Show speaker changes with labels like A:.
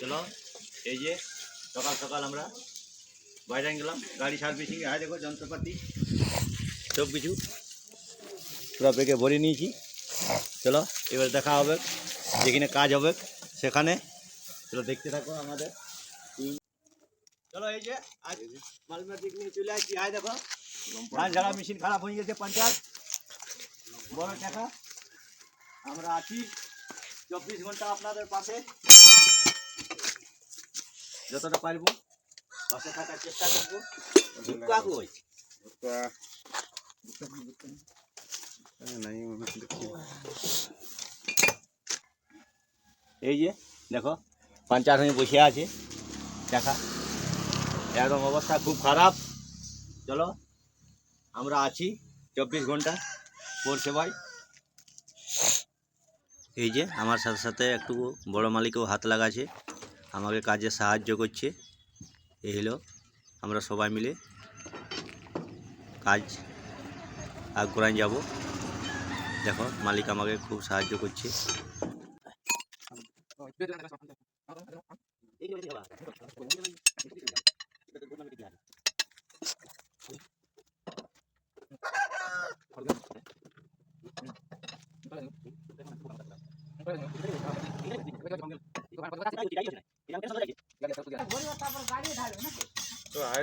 A: চলো, এই যে সকাল সকাল আমরা বাইরে গেলাম, গাড়ি সার্ভিসিং হ্যাঁ দেখো, যন্ত্রপাতি সব কিছু পুরো ব্যাগে ভরে নিয়েছি। চলো, এবার দেখা হবে, যেখানে কাজ হবে, সেখানে। চলো, দেখতে থাকো আমাদের। চলো, এই যে আজ মালমের দিক নিয়ে চলে আসছি। হাই দেখো, ধান ঝাড়া মেশিন খারাপ হয়ে গেছে পঞ্চায়েত বড় টাকা আমরা আছি। চব্বিশ ঘণ্টা আপনাদের পাশে। যতটা পারব, পাশে থাকার চেষ্টা করব। এই যে, দেখো পঞ্চায়েত হয়ে বসে আছে। দেখা। একদম অবস্থা খুব খারাপ। চলো, আমরা আছি চব্বিশ ঘণ্টা। পরিষেবায় এই যে, আমার সাথে সাথে একটু বড় মালিকও হাত লাগাছে আমাকে কাজে সাহায্য করছে। এই হলো, আমরা সবাই মিলে কাজ আগ্রায় যাব। দেখো, মালিক আমাকে খুব সাহায্য করছে। তো আর